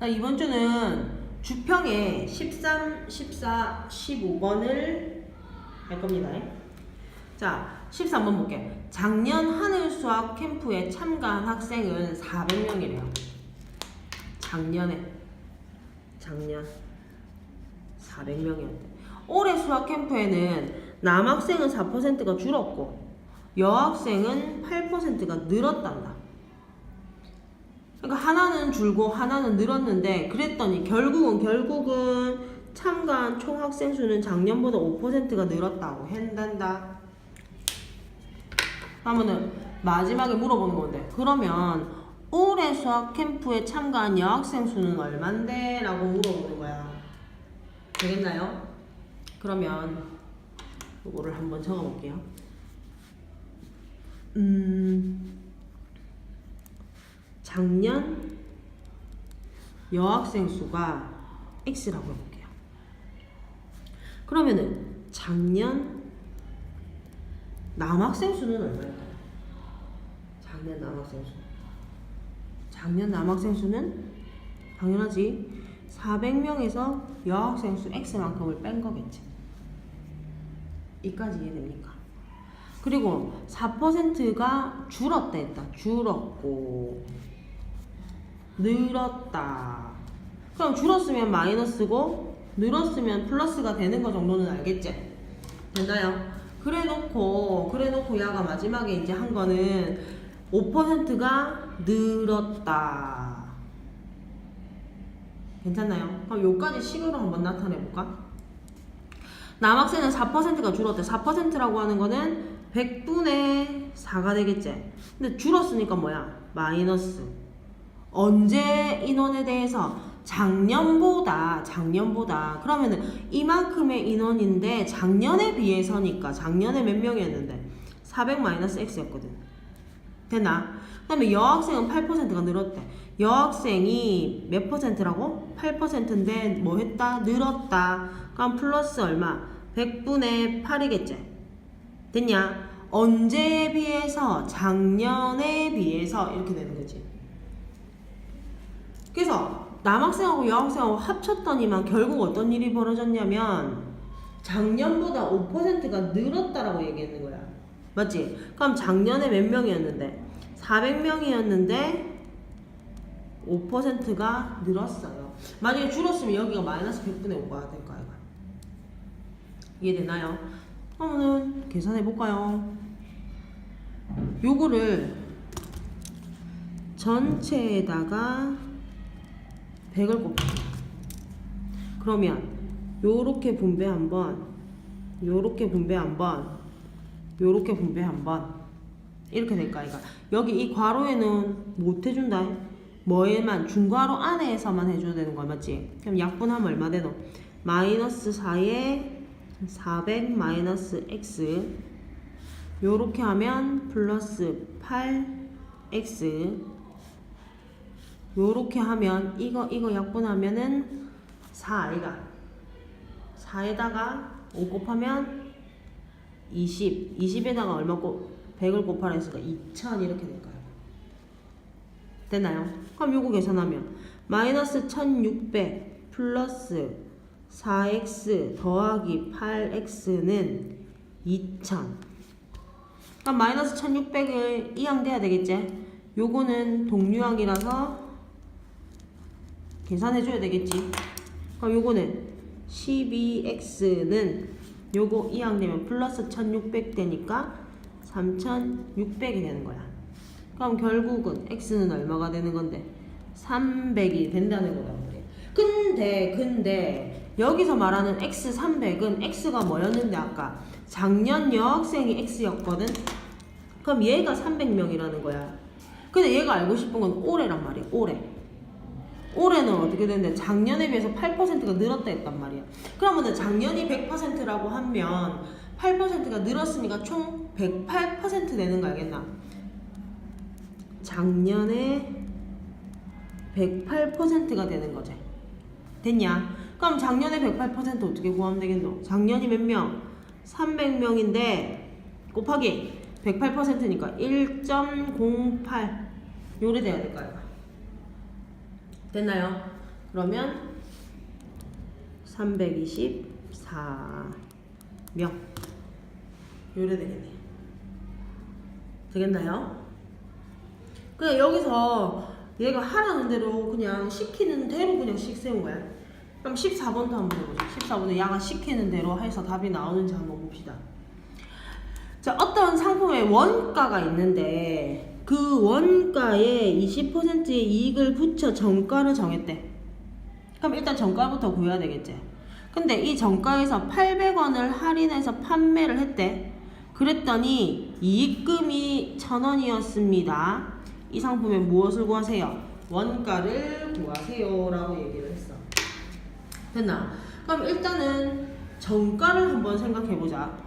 자, 이번 주는 주평의 13, 14, 15번을 할 겁니다. 자, 13번 볼게요. 작년 하늘 수학 캠프에 참가한 학생은 400명이래요. 작년에. 작년. 400명이었대. 올해 수학 캠프에는 남학생은 4%가 줄었고 여학생은 8%가 늘었단다. 그러니까 하나는 줄고 하나는 늘었는데 그랬더니 결국은 결국은 참가한 총 학생 수는 작년보다 5%가 늘었다고 한단다. 그러면은 마지막에 물어보는 건데 그러면 올해 수학 캠프에 참가한 여학생 수는 얼만데? 라고 물어보는 거야. 되겠나요? 그러면 이거를 한번 적어볼게요. 음, 작년 여학생 수가 X라고 해볼게요. 그러면은 작년 남학생 수는 얼마일까요? 작년 남학생 수. 작년 남학생 수는 당연하지. 400명에서 여학생 수 X만큼을 뺀 거겠지. 이까지 이해됩니까? 그리고 4%가 줄었다 했다. 줄었고 늘었다. 그럼 줄었으면 마이너스고 늘었으면 플러스가 되는 거 정도는 알겠지? 됐나요? 그래 놓고 그래 놓고 야가 마지막에 이제 한 거는 5%가 늘었다. 괜찮나요? 그럼 요까지 식으로 한번 나타내 볼까? 남학생은 4%가 줄었대. 4%라고 하는 거는 100분의 4가 되겠지. 근데 줄었으니까 뭐야? 마이너스. 언제 인원에 대해서 작년보다 작년보다 그러면은 이만큼의 인원인데 작년에 비해서니까 작년에 몇 명이었는데 400 마이너스 x였거든. 됐나? 그다음에 여학생은 8%가 늘었대. 여학생이 몇 퍼센트라고? 8%인데 뭐 했다? 늘었다. 그럼 플러스 얼마? 100분의 8이겠지. 됐냐? 언제에 비해서 작년에 비해서 이렇게 되는 거지. 그래서 남학생하고 여학생하고 합쳤더니만 결국 어떤 일이 벌어졌냐면 작년보다 5%가 늘었다라고 얘기했는 거야. 맞지? 그럼 작년에 몇 명이었는데 400명이었는데 5%가 늘었어요. 만약에 줄었으면 여기가 마이너스 100분의 5가 될 거야. 이해되나요? 그러면은 계산해 볼까요? 요거를 전체에다가 100을 곱해. 그러면 요렇게 분배 한번, 요렇게 분배 한번, 요렇게 분배 한번 이렇게 될까 이거. 여기 이 괄호에는 못 해준다. 뭐에만 중괄호 안에서만 해줘야 되는 거야 맞지? 그럼 약분하면 얼마 되노? 마이너스 4에 400 마이너스 x 요렇게 하면 플러스 8x 요렇게 하면 이거 이거 약분하면은 4 아이가 4에다가 5 곱하면 20 20에다가 얼마 곱 100을 곱하라 했으니까 2000 이렇게 될까요? 됐나요? 그럼 요거 계산하면 마이너스 1600 플러스 4x 더하기 8x는 2000 그럼 마이너스 1600을 이항돼야 되겠지? 요거는 동류항이라서 계산해줘야 되겠지? 그럼 요거는 12x는 요거 이항되면 플러스 1600 되니까 3600이 되는 거야. 그럼 결국은 x는 얼마가 되는 건데 300이 된다는 말이야. 근데 근데 여기서 말하는 x 300은 x가 뭐였는데 아까 작년 여학생이 x였거든. 그럼 얘가 300명이라는 거야. 근데 얘가 알고 싶은 건 올해란 말이야. 올해. 올해는 어떻게 됐는데 작년에 비해서 8%가 늘었다 했단 말이야. 그러면은 작년이 100%라고 하면 8%가 늘었으니까 총 108% 되는 거 알겠나? 작년에 108%가 되는 거지. 됐냐? 그럼 작년에 108% 어떻게 구하면 되겠노? 작년이 몇 명? 300명인데 곱하기 108%니까 1.08 요래 돼야 될까요? 됐나요? 그러면 324명 요래 되겠네요. 되겠나요? 그냥 여기서 얘가 하라는 대로 그냥 시키는 대로 그냥 식 세운 거야. 그럼 14번도 한번 해보자. 14번에 양아 시키는 대로 해서 답이 나오는지 한번 봅시다. 자, 어떤 상품의 원가가 있는데 그 원가에 20%의 이익을 붙여 정가를 정했대. 그럼 일단 정가부터 구해야 되겠지. 근데 이 정가에서 800원을 할인해서 판매를 했대. 그랬더니 이익금이 1000원이었습니다. 이 상품의 무엇을 구하세요? 원가를 구하세요. 라고 얘기를 했어. 됐나? 그럼 일단은 정가를 한번 생각해 보자.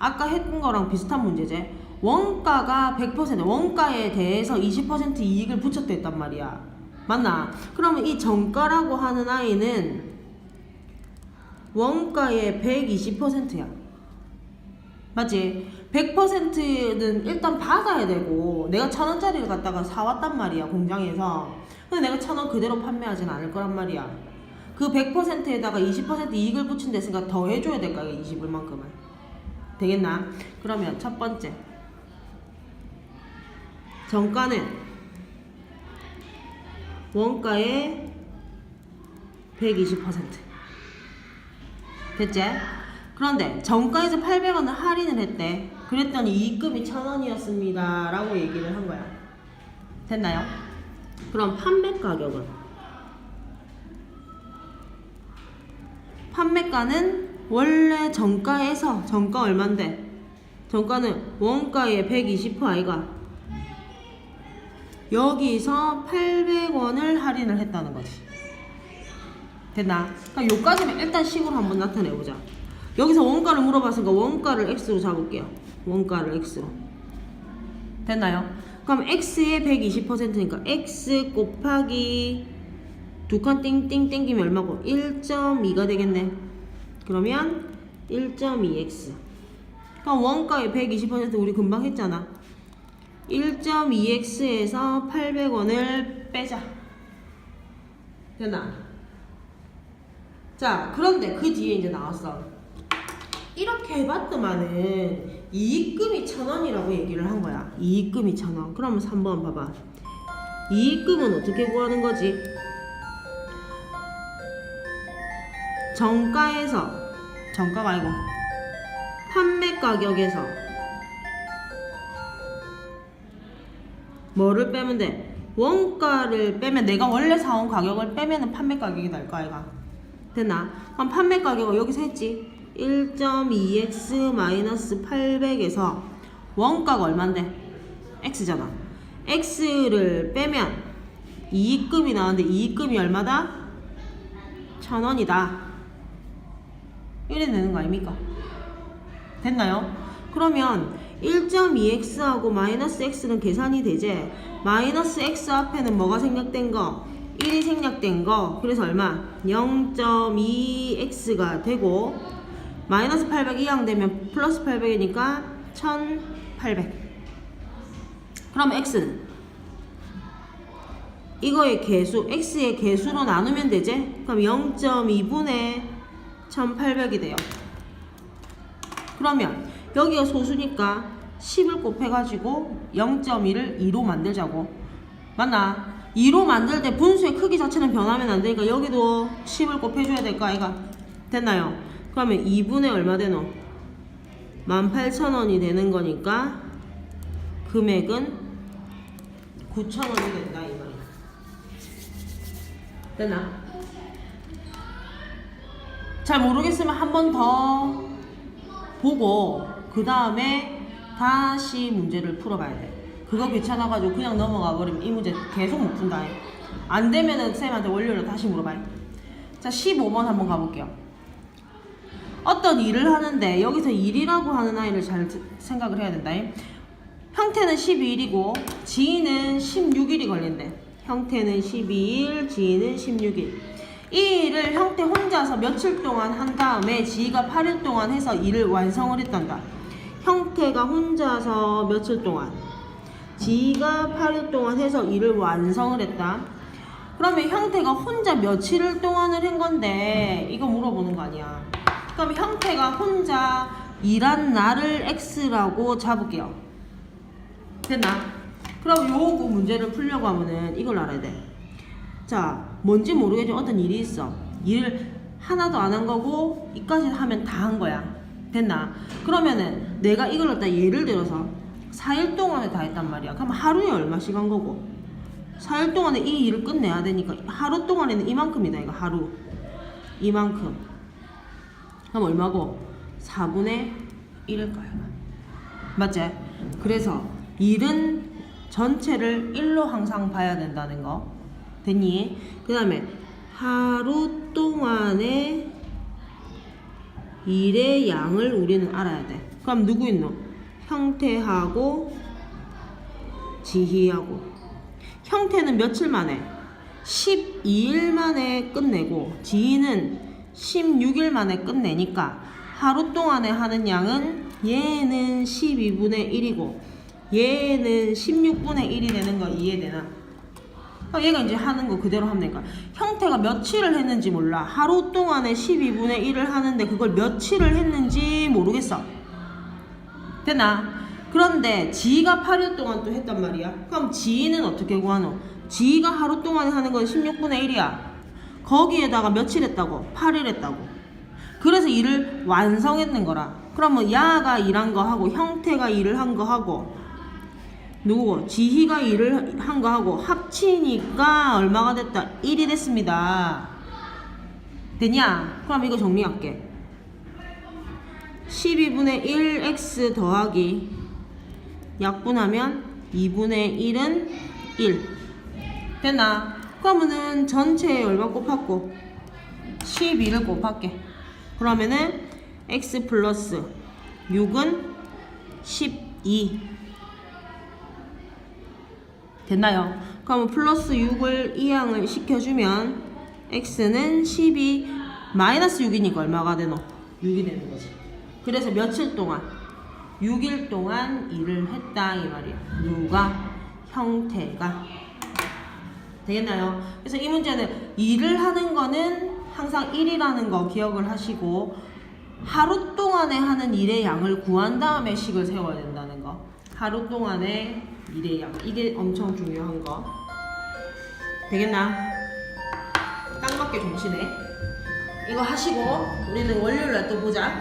아까 했던 거랑 비슷한 문제지. 원가가 100% 원가에 대해서 20% 이익을 붙였다 했단 말이야. 맞나? 그러면 이 정가라고 하는 아이는 원가의 120%야. 맞지? 100%는 일단 받아야 되고 내가 천 원짜리를 갖다가 사왔단 말이야 공장에서 근데 내가 천 원 그대로 판매하진 않을 거란 말이야 그 100%에다가 20% 이익을 붙인 데으니까 더 해줘야 될 거야 20불만큼은 되겠나? 그러면 첫 번째 정가는 원가의 120% 됐지? 그런데 정가에서 800원을 할인을 했대. 그랬더니 이익금이 1000원이었습니다. 라고 얘기를 한 거야. 됐나요? 그럼 판매 가격은? 판매가는 원래 정가에서 정가 얼만데? 정가는 원가의 120% 아이가 여기서 800원을 할인을 했다는 거지. 됐나? 그럼 요까지는 일단 식으로 한번 나타내보자. 여기서 원가를 물어봤으니까 원가를 x로 잡을게요. 원가를 x로. 됐나요? 그럼 x의 120%니까 x 곱하기 두 칸 띵띵 땡기면 얼마고? 1.2가 되겠네. 그러면 1.2x. 그럼 원가의 120% 우리 금방 했잖아. 1.2x에서 800원을 빼자. 됐나? 자, 그런데 그 뒤에 이제 나왔어. 이렇게 해봤더만은 이익금이 천 원이라고 얘기를 한 거야. 이익금이 천 원. 그러면 3번 봐봐. 이익금은 어떻게 구하는 거지? 정가에서 정가가 아니고 판매 가격에서 뭐를 빼면 돼? 원가를 빼면 내가 원래 사온 가격을 빼면은 판매 가격이 날 거 아이가? 됐나? 그럼 판매 가격을 여기서 했지. 1.2x 마이너스 800에서 원가가 얼만데? x잖아. x를 빼면 이익금이 나왔는데 이익금이 얼마다? 천 원이다. 이래 되는 거 아닙니까? 됐나요? 그러면 1.2x하고 마이너스 x는 계산이 되지? 마이너스 x 앞에는 뭐가 생략된 거? 1이 생략된 거. 그래서 얼마? 0.2x가 되고 마이너스 800 이항 되면 플러스 800이니까 1800 그럼 x는 이거의 개수 x의 개수로 나누면 되지 그럼 0.2분의 1800이 돼요 그러면 여기가 소수니까 10을 곱해가지고 0.2를 2로 만들자고 맞나? 2로 만들 때 분수의 크기 자체는 변하면 안 되니까 여기도 10을 곱해줘야 될 거 아이가 됐나요? 그러면 2분의 얼마 되노? 18,000원이 되는 거니까 금액은 9,000원이 된다 이 말이야. 됐나? 잘 모르겠으면 한 번 더 보고 그 다음에 다시 문제를 풀어봐야 돼. 그거 귀찮아가지고 그냥 넘어가 버리면 이 문제 계속 못 푼다. 안 되면은 쌤한테 원료를 다시 물어봐요. 자, 15번 한번 가볼게요. 어떤 일을 하는데 여기서 일이라고 하는 아이를 잘 생각을 해야 된다. 형태는 12일이고 지인은 16일이 걸린대. 형태는 12일, 지인은 16일. 이 일을 형태 혼자서 며칠 동안 한 다음에 지희가 8일 동안 해서 일을 완성을 했단다. 형태가 혼자서 며칠 동안 지희가 8일 동안 해서 일을 완성을 했다. 그러면 형태가 혼자 며칠을 동안을 한 건데 이거 물어보는 거 아니야. 그럼 형태가 혼자 일한 날을 x라고 잡을게요. 됐나? 그럼 요거 문제를 풀려고 하면은 이걸 알아야 돼. 자, 뭔지 모르겠지만 어떤 일이 있어. 일을 하나도 안 한 거고 이까지 하면 다 한 거야. 됐나? 그러면은 내가 이걸 갖다 예를 들어서 4일 동안에 다 했단 말이야. 그럼 하루에 얼마씩 한 거고? 4일 동안에 이 일을 끝내야 되니까 하루 동안에는 이만큼이다 이거 하루. 이만큼. 그럼 얼마고? 4분의 1일 거야. 맞지? 그래서 일은 전체를 1로 항상 봐야 된다는 거. 됐니? 그 다음에 하루 동안의 일의 양을 우리는 알아야 돼. 그럼 누구 있노? 형태하고 지희하고. 형태는 며칠 만에? 12일 만에 끝내고 지희는 16일 만에 끝내니까 하루 동안에 하는 양은 얘는 12분의 1이고 얘는 16분의 1이 되는 거 이해되나? 어, 얘가 이제 하는 거 그대로 하면 되니까. 형태가 며칠을 했는지 몰라. 하루 동안에 12분의 1을 하는데 그걸 며칠을 했는지 모르겠어. 됐나? 그런데 지희가 8일 동안 또 했단 말이야. 그럼 지희는 어떻게 구하노? 지희가 하루 동안에 하는 건 16분의 1이야. 거기에다가 며칠 했다고? 8일 했다고. 그래서 일을 완성했는 거라. 그러면 야가 일한 거 하고 형태가 일을 한 거 하고 누구고? 지희가 일을 한 거 하고 합치니까 얼마가 됐다? 1이 됐습니다. 됐냐? 그럼 이거 정리할게. 12분의 1x 더하기 약분하면 2분의 1은 1. 됐나? 그러면은 전체에 얼마 곱하고 12를 곱할게. 그러면은 x 플러스 6은 12. 됐나요? 그럼 플러스 6을 이항을 시켜주면 x는 12 마이너스 6이니까 얼마가 되노? 6이 되는 거지. 그래서 며칠 동안 6일 동안 일을 했다 이 말이야. 누가 형태가 되겠나요? 그래서 이 문제는 일을 하는 거는 항상 1이라는 거 기억을 하시고 하루 동안에 하는 일의 양을 구한 다음에 식을 세워야 된다는 거. 하루 동안의 양. 이게 엄청 중요한 거. 되겠나? 딱 맞게 정치네. 이거 하시고 우리는 월요일 날 또 보자.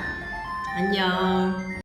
안녕.